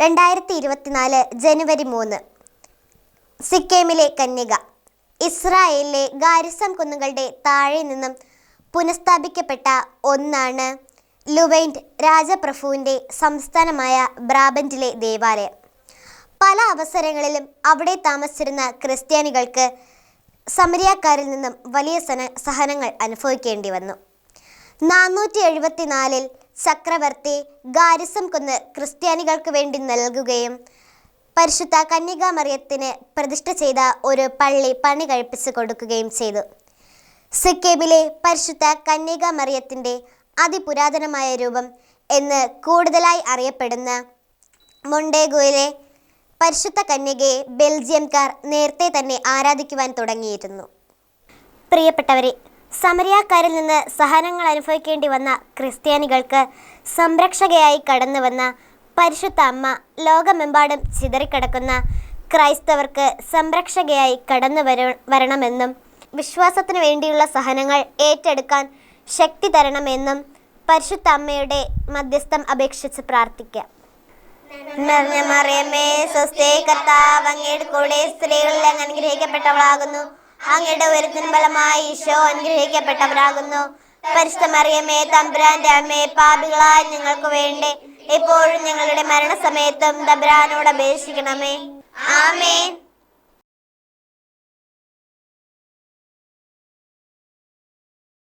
രണ്ടായിരത്തി ഇരുപത്തിനാല് ജനുവരി മൂന്ന്. സിക്കിമിലെ കന്യക. ഇസ്രായേലിലെ ഗാരിസം കുന്നുകളുടെ താഴെ നിന്നും പുനഃസ്ഥാപിക്കപ്പെട്ട ഒന്നാണ് ലുവൈൻഡ് രാജപ്രഭുവിന്റെ സംസ്ഥാനമായ ബ്രാബന്റിലെ ദേവാലയം. പല അവസരങ്ങളിലും അവിടെ താമസിച്ചിരുന്ന ക്രിസ്ത്യാനികൾക്ക് സമരിയാക്കാരിൽ നിന്നും വലിയ സഹനങ്ങൾ അനുഭവിക്കേണ്ടി വന്നു. നാനൂറ്റി എഴുപത്തിനാലിൽ ചക്രവർത്തി ഗാരിസം കൊന്ന് ക്രിസ്ത്യാനികൾക്ക് വേണ്ടി നൽകുകയും പരിശുദ്ധ കന്യകാമറിയത്തിന് പ്രതിഷ്ഠ ചെയ്ത ഒരു പള്ളി പണി കഴിപ്പിച്ച് കൊടുക്കുകയും ചെയ്തു. സിക്കിമിലെ പരിശുദ്ധ കന്യകാമറിയത്തിന്റെ അതിപുരാതനമായ രൂപം എന്ന് കൂടുതലായി അറിയപ്പെടുന്ന മൊണ്ടേഗോയിലെ പരിശുദ്ധ കന്യകയെ ബെൽജിയംകാർ നേരത്തെ തന്നെ ആരാധിക്കുവാൻ തുടങ്ങിയിരുന്നു. പ്രിയപ്പെട്ടവരെ സമരിയാക്കാരിൽ നിന്ന് സഹനങ്ങൾ അനുഭവിക്കേണ്ടി വന്ന ക്രിസ്ത്യാനികൾക്ക് സംരക്ഷകയായി കടന്നു വന്ന പരിശുദ്ധ അമ്മ ലോകമെമ്പാടും ചിതറിക്കിടക്കുന്ന ക്രൈസ്തവർക്ക് സംരക്ഷകയായി കടന്നു വര വരണമെന്നും വിശ്വാസത്തിന് വേണ്ടിയുള്ള സഹനങ്ങൾ ഏറ്റെടുക്കാൻ ശക്തി തരണമെന്നും പരിശുദ്ധ അമ്മയുടെ മധ്യസ്ഥം അപേക്ഷിച്ച് പ്രാർത്ഥിക്കാം. നിറഞ്ഞ മറിയമ്മേ കർത്താവ് കൂടെ സ്ത്രീകളിൽ അങ്ങ് അനുഗ്രഹിക്കപ്പെട്ടവളാകുന്നു. അങ്ങയുടെ ഉയരത്തിന് ഫലമായി ഈശോ അനുഗ്രഹിക്കപ്പെട്ടവരാകുന്നു. പരിസ്ഥമറിയമേ മറിയമേ തമ്പുരാന്റെ അമ്മേ പാപികളായി ഞങ്ങൾക്ക് വേണ്ടി ഇപ്പോഴും ഞങ്ങളുടെ മരണസമയത്തും തമ്പുരാനോട് അപേക്ഷിക്കണമേ. ആമേൻ.